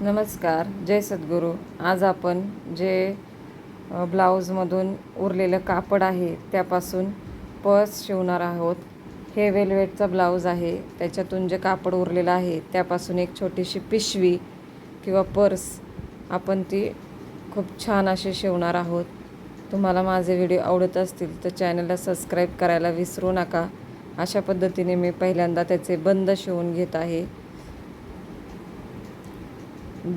नमस्कार जय सद्गुरू. आज आपण जे ब्लाऊजमधून उरलेलं कापड आहे त्यापासून पर्स शिवणार आहोत. हे वेलवेटचा ब्लाऊज आहे. त्याच्यातून जे कापड उरलेलं आहे त्यापासून एक छोटीशी पिशवी किंवा पर्स आपण ती खूप छान अशी शिवणार आहोत. तुम्हाला माझे व्हिडिओ आवडत असतील तर चॅनलला सबस्क्राईब करायला विसरू नका. अशा पद्धतीने मी पहिल्यांदा त्याचे बंद शिवून घेत आहे.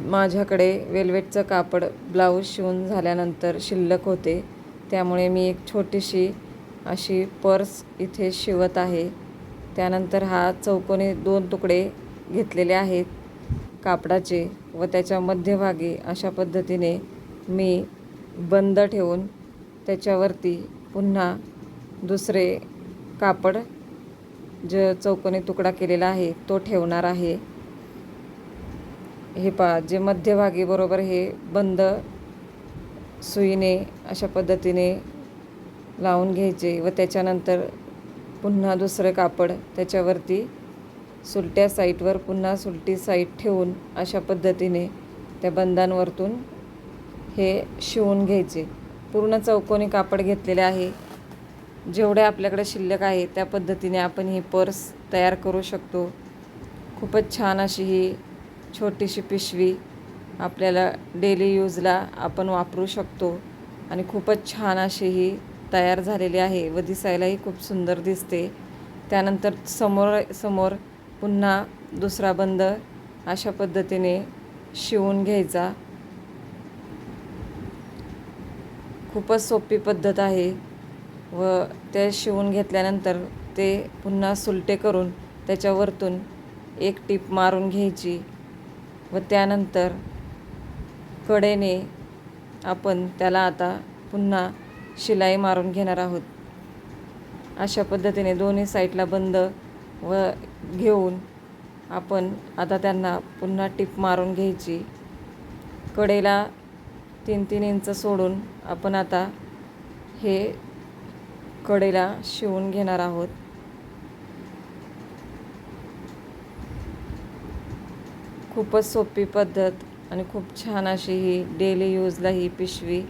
माझ्याकडे वेल्वेटचं कापड ब्लाऊज शिवून झाल्यानंतर शिल्लक होते. त्यामुळे मी एक छोटीशी अशी पर्स इथे शिवत आहे. त्यानंतर हा चौकोनी दोन तुकडे घेतलेले आहेत कापडाचे व त्याच्या मध्यभागी अशा पद्धतीने मी बंद ठेवून त्याच्यावरती पुन्हा दुसरे कापड ज चौकोनी तुकडा केलेला आहे तो ठेवणार आहे. हे पा जे मध्यभागी बरोबर हे बंद सुईने अशा पद्धतीने लावून घ्यायचे व त्याच्यानंतर पुन्हा दुसरं कापड त्याच्यावरती सुलट्या साईटवर पुन्हा सुलटी साईट ठेवून अशा पद्धतीने त्या बंदांवरतून हे शिवून घ्यायचे. पूर्ण चौकोनी कापड घेतलेले आहे. जेवढे आपल्याकडे शिल्लक आहे त्या पद्धतीने आपण ही पर्स तयार करू शकतो. खूपच छान अशी ही छोटीशी पिशवी आपल्याला डेली यूजला आपण वापरू शकतो. आणि खूपच छान अशी ही तयार झालेली आहे व दिसायलाही खूप सुंदर दिसते. त्यानंतर समोर समोर पुन्हा दुसरा बंद अशा पद्धतीने शिवून घ्यायचा. खूपच सोपी पद्धत आहे व ते शिवून घेतल्यानंतर ते पुन्हा सुलटे करून त्याच्यावरतून एक टीप मारून घ्यायची. व त्यानंतर कडेने आपण त्याला आता पुन्हा शिलाई मारून घेणार आहोत. अशा पद्धतीने दोन्ही साईडला बंद व घेऊन आपण आता त्यांना पुन्हा टिप मारून घ्यायची. कडेला तीन तीन इंच सोडून आपण आता हे कडेला शिवून घेणार आहोत. खूपच सोपी पद्धत आणि खूप छान अशी ही डेली यूजला ही पिशवी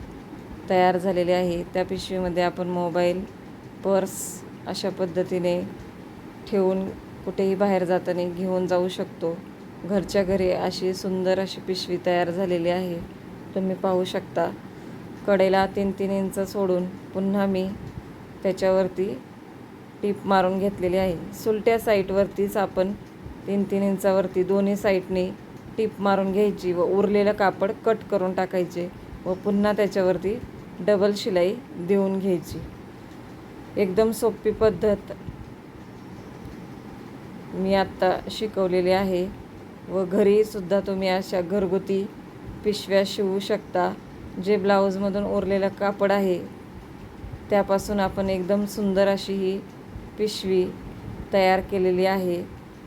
तयार झालेली आहे. त्या पिशवीमध्ये आपण मोबाईल पर्स अशा पद्धतीने ठेवून कुठेही बाहेर जाताना घेऊन जाऊ शकतो. घरच्या घरी अशी सुंदर अशी पिशवी तयार झालेली आहे. तुम्ही पाहू शकता. कडेला तीन तीन इंच सोडून पुन्हा मी त्याच्यावरती टीप मारून घेतलेली आहे. सुलट्या साईटवरतीच आपण तीन तीन इंचावरती दोन्ही साईडने टीप मारून घ्यायची व उरलेलं कापड कट करून टाकायचे व पुन्हा त्याच्यावरती डबल शिलाई देऊन घ्यायची. एकदम सोपी पद्धत. मी आत्ता शिकवलेली आहे व घरीसुद्धा तुम्ही अशा घरगुती पिशव्या शिवू शकता जे ब्लाऊजमधून उरलेलं कापड आहे. त्यापासून आपण एकदम सुंदर अशी ही पिशवी तयार केलेली आहे.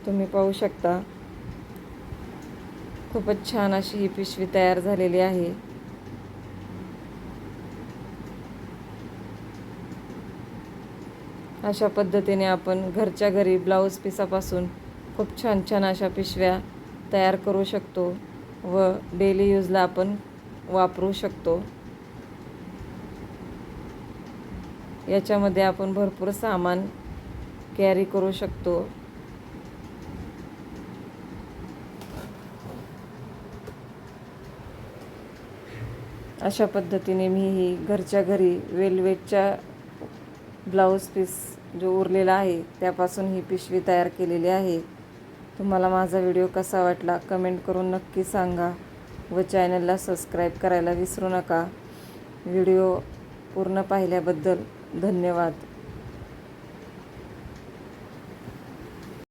तुम्ही पाहू शकता. खूपच छान अशी ही पिशवी तयार झालेली आहे. अशा पद्धतीने आपण घरच्या घरी ब्लाऊज पिसापासून खूप छान छान अशा पिशव्या तयार करू शकतो व डेली यूजला आपण वापरू शकतो. याच्यामध्ये आपण भरपूर सामान कॅरी करू शकतो. अशा पद्धतीने मी ही घरच्या घरी वेलवेटच्या ब्लाऊज पीस जो उरलेला आहे त्यापासून ही पिशवी तयार केलेली आहे. तुम्हाला माझा व्हिडिओ कसा वाटला कमेंट करून नक्की सांगा व चॅनलला सबस्क्राईब करायला विसरू नका. व्हिडिओ पूर्ण पाहिल्याबद्दल धन्यवाद.